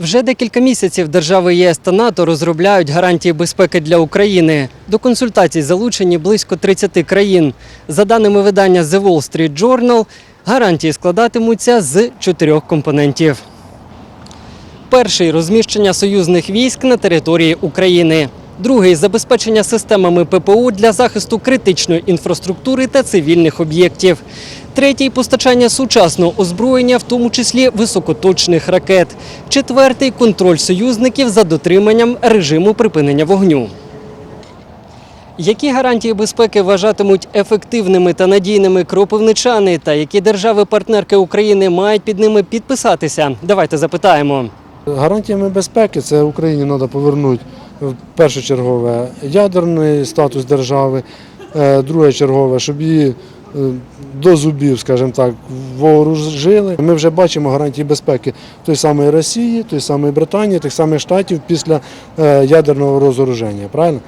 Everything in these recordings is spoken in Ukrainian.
Вже декілька місяців держави ЄС та НАТО розробляють гарантії безпеки для України. До консультацій залучені близько 30 країн. За даними видання The Wall Street Journal, гарантії складатимуться з чотирьох компонентів. Перший розміщення союзних військ на території України. Другий забезпечення системами ППО для захисту критичної інфраструктури та цивільних об'єктів. Третій постачання сучасного озброєння, в тому числі високоточних ракет. Четвертий контроль союзників за дотриманням режиму припинення вогню. Які гарантії безпеки вважатимуть ефективними та надійними кропивничани, та які держави-партнерки України мають під ними підписатися? Давайте запитаємо. Гарантіями безпеки це Україні треба повернути першочергове ядерний статус держави, е, друге чергове, щоб її е, до зубів, скажімо так, вооружили. Ми вже бачимо гарантії безпеки той самої Росії, той самої Британії, тих самих Штатів після е, ядерного розоруження. Правильно?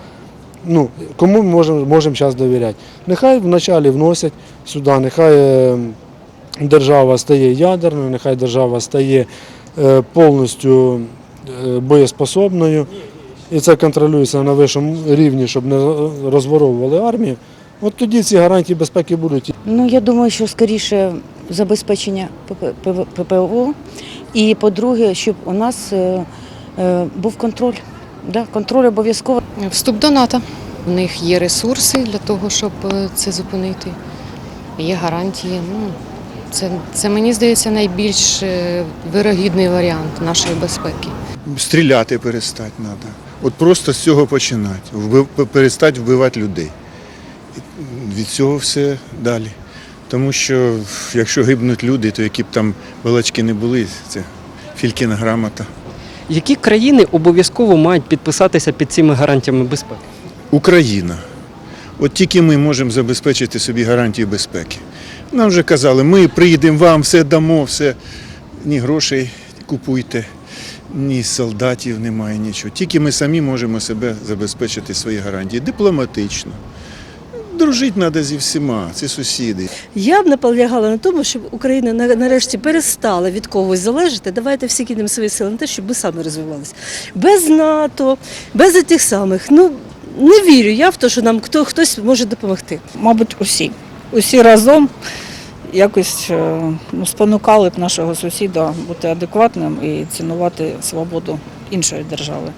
Ну, кому ми можемо можемо зараз довіряти? Нехай вначалі вносять сюди, нехай е, держава стає ядерною, нехай держава стає повністю е, боєспособною. І це контролюється на вищому рівні, щоб не розворовували армію. От тоді ці гарантії безпеки будуть. Ну, я думаю, що скоріше забезпечення ПП- ППО. І по-друге, щоб у нас е, е, був контроль. Да, контроль обов'язково. Вступ до НАТО. У них є ресурси для того, щоб е, це зупинити. Є гарантії. Ну, це, це мені здається найбільш е, вирогідний варіант нашої безпеки. Стріляти перестати треба. От просто з цього починати. Вбив, перестати вбивати людей. Від цього все далі. Тому що якщо гибнуть люди, то які б там балачки не були, це фількіна грамота. Які країни обов'язково мають підписатися під цими гарантіями безпеки? Україна. От тільки ми можемо забезпечити собі гарантії безпеки. Нам вже казали, ми приїдемо вам, все дамо, все. Ні грошей купуйте, ні солдатів немає, нічого. Тільки ми самі можемо себе забезпечити свої гарантії дипломатично. Дружити треба зі всіма, це сусіди. Я б наполягала на тому, щоб Україна нарешті перестала від когось залежати. Давайте всі кинемо свої сили на те, щоб ми самі розвивалися. Без НАТО, без тих самих. Ну не вірю я в те, що нам хто хтось може допомогти. мабуть, усі. Усі разом якось е, ну, спонукали б нашого сусіда бути адекватним і цінувати свободу іншої держави.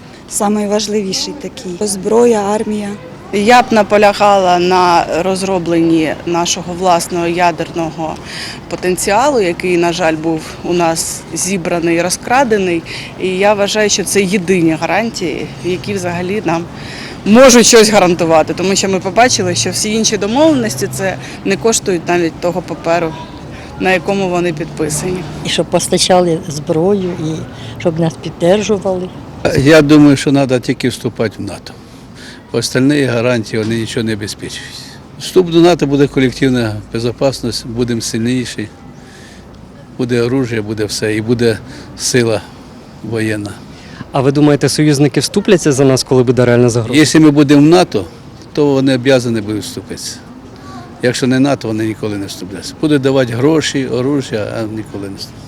Найважливіший такий зброя, армія. Я б наполягала на розробленні нашого власного ядерного потенціалу, який, на жаль, був у нас зібраний і розкрадений. І я вважаю, що це єдині гарантії, які взагалі нам можуть щось гарантувати. Тому що ми побачили, що всі інші домовленості це не коштують навіть того паперу, на якому вони підписані. і щоб постачали зброю, і щоб нас підтримували. Я думаю, що треба тільки вступати в НАТО. Остальні гарантії вони нічого не обезпечують. Вступ до НАТО буде колективна безпечність, будемо сильніші, буде оружие, буде все, і буде сила воєнна. А ви думаєте, союзники вступляться за нас, коли буде реальна загроза? Якщо ми будемо в НАТО, то вони обов'язані будуть вступитися. Якщо не НАТО, вони ніколи не вступляться. Будуть давати гроші, оружие, а ніколи не вступлять.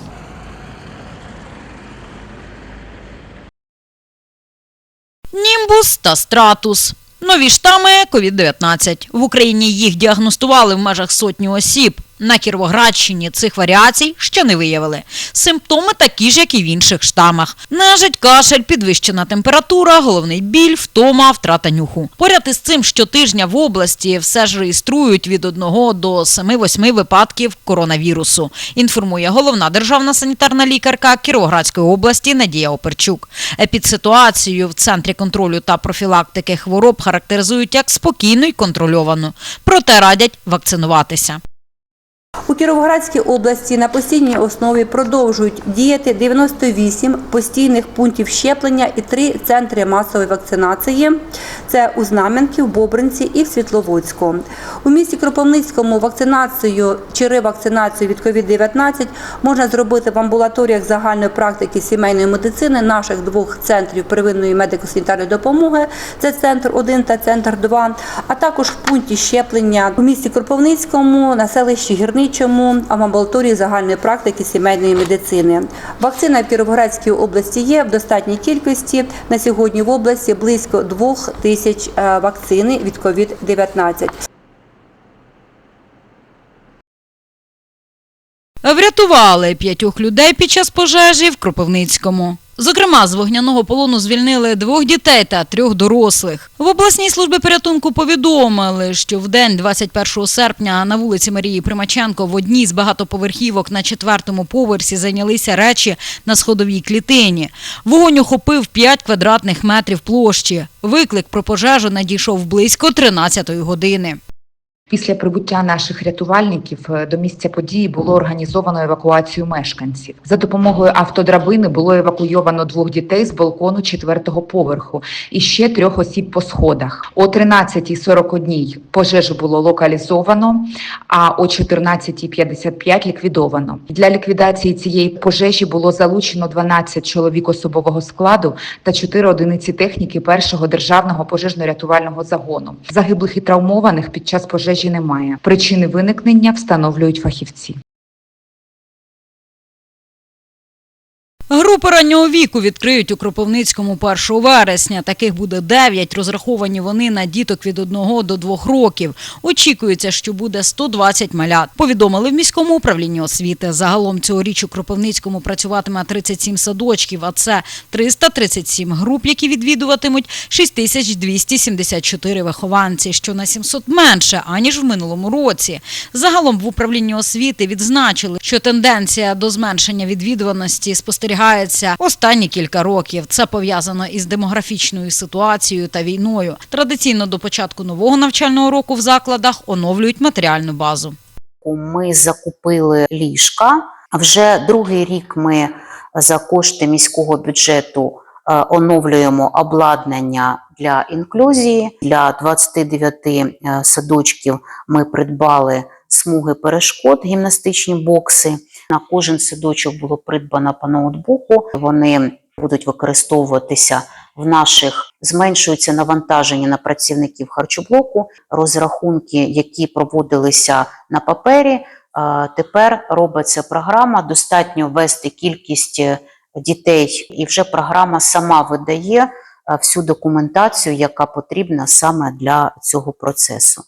Німбус та стратус. Нові штами COVID-19. В Україні їх діагностували в межах сотні осіб. На Кіровоградщині цих варіацій ще не виявили. Симптоми такі ж, як і в інших штамах. Нежить, кашель, підвищена температура, головний біль, втома, втрата нюху. Поряд із цим щотижня в області все ж реєструють від 1 до 7-8 випадків коронавірусу. Інформує головна державна санітарна лікарка Кіровоградської області Надія Оперчук. Епідситуацію в центрі контролю та профілактики хвороб характеризують як спокійну і контрольовану. Проте радять вакцинуватися. У Кіровоградській області на постійній основі продовжують діяти 98 постійних пунктів щеплення і 3 центри масової вакцинації. Це у Знам'янки, в Бобринці і в Світловодську. У місті Кропивницькому вакцинацію чи ревакцинацію від COVID-19 можна зробити в амбулаторіях загальної практики сімейної медицини наших двох центрів первинної медико-санітарної допомоги. Це центр 1 та центр 2, а також в пункті щеплення у місті Кропивницькому на селищі Гірничі в амбулаторії загальної практики сімейної медицини. Вакцина в Кіровоградській області є в достатній кількості. На сьогодні в області близько двох тисяч е, вакцини від COVID-19. Врятували п'ятьох людей під час пожежі в Кропивницькому. Зокрема, з вогняного полону звільнили двох дітей та трьох дорослих. В обласній службі порятунку повідомили, що в день 21 серпня на вулиці Марії Примаченко в одній з багатоповерхівок на четвертому поверсі зайнялися речі на сходовій клітині. Вогонь охопив 5 квадратних метрів площі. Виклик про пожежу надійшов близько 13-ї години. Після прибуття наших рятувальників е, до місця події було організовано евакуацію мешканців. За допомогою автодрабини було евакуйовано двох дітей з балкону четвертого поверху і ще трьох осіб по сходах. О 13.41 пожежу було локалізовано, а о 14.55 ліквідовано. Для ліквідації цієї пожежі було залучено 12 чоловік особового складу та 4 одиниці техніки першого державного пожежно-рятувального загону. Загиблих і травмованих під час пожежі немає. Причини виникнення встановлюють фахівці. Групи раннього віку відкриють у Кропивницькому 1 вересня. Таких буде 9. Розраховані вони на діток від 1 до 2 років. Очікується, що буде 120 малят. Повідомили в міському управлінні освіти. Загалом цьогоріч у Кропивницькому працюватиме 37 садочків, а це 337 груп, які відвідуватимуть 6274 вихованці, що на 700 менше, аніж в минулому році. Загалом в управлінні освіти відзначили, що тенденція до зменшення відвідуваності спостерігається останні кілька років. Це пов'язано із демографічною ситуацією та війною. Традиційно до початку нового навчального року в закладах оновлюють матеріальну базу. Ми закупили ліжка. Вже другий рік ми за кошти міського бюджету е, оновлюємо обладнання для інклюзії. Для 29 е, садочків ми придбали смуги перешкод, гімнастичні бокси. На кожен садочок було придбано по ноутбуку. Вони будуть використовуватися в наших зменшується навантаження на працівників харчоблоку, розрахунки, які проводилися на папері. Тепер робиться програма. Достатньо ввести кількість е, дітей, і вже програма сама видає всю документацію, яка потрібна саме для цього процесу.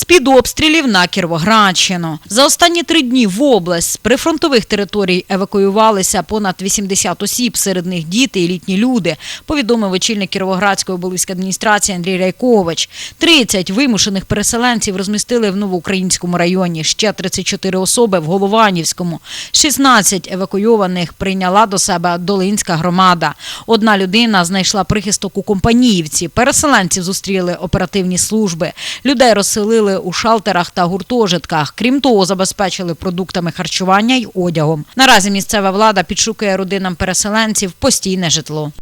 З-під обстрілів на Кіровоградщину. За останні три дні в область з прифронтових територій евакуювалися понад 80 осіб, серед них діти і літні люди, повідомив очільник Кіровоградської обласної адміністрації Андрій Райкович. 30 вимушених переселенців розмістили в Новоукраїнському районі, ще 34 особи в Голованівському. 16 евакуйованих прийняла до себе Долинська громада. Одна людина знайшла прихисток у Компаніївці. Переселенців зустріли оперативні служби. Людей розселили у шалтерах та гуртожитках. Крім того, забезпечили продуктами харчування й одягом. Наразі місцева влада підшукує родинам переселенців постійне житло.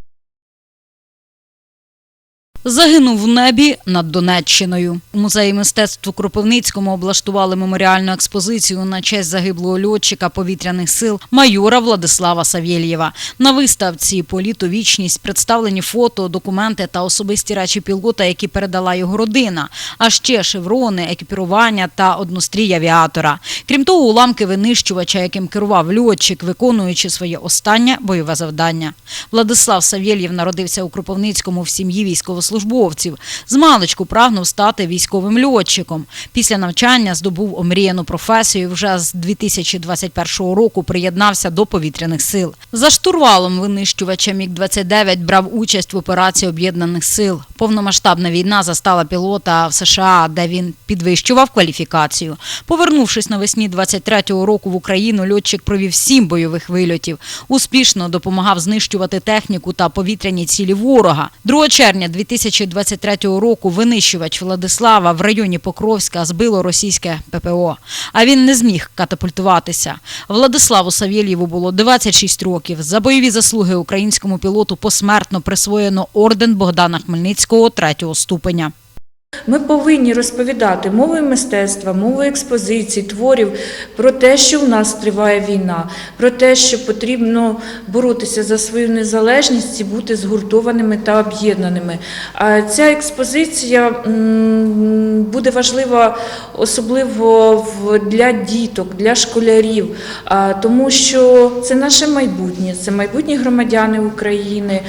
Загинув в небі над Донеччиною. У музеї мистецтв у Кропивницькому облаштували меморіальну експозицію на честь загиблого льотчика повітряних сил майора Владислава Савєлєва. На виставці «Політ у вічність» представлені фото, документи та особисті речі пілота, які передала його родина, а ще шеврони, екіпірування та однострій авіатора. Крім того, уламки винищувача, яким керував льотчик, виконуючи своє останнє бойове завдання. Владислав Савєлєв народився у Кропивницькому в сім'ї військовослужбовців. З маличку прагнув стати військовим льотчиком. Після навчання здобув омріяну професію. Вже з 2021 року приєднався до повітряних сил. За штурвалом винищувача Міг-29 брав участь в операції Об'єднаних сил. Повномасштабна війна застала пілота в США, де він підвищував кваліфікацію. Повернувшись навесні 23-го року в Україну, льотчик провів сім бойових вильотів. Успішно допомагав знищувати техніку та повітряні цілі ворога. 2 червня 2023 року винищувач Владислава в районі Покровська збило російське ППО. А він не зміг катапультуватися. Владиславу Савєлєву було 26 років. За бойові заслуги українському пілоту посмертно присвоєно орден Богдана Хмельницького третього ступеня. Ми повинні розповідати мовою мистецтва, мовою експозицій, творів про те, що у нас триває війна, про те, що потрібно боротися за свою незалежність і бути згуртованими та об'єднаними. А ця експозиція буде важлива особливо в- для діток, для школярів, тому що це наше майбутнє, це майбутні громадяни України.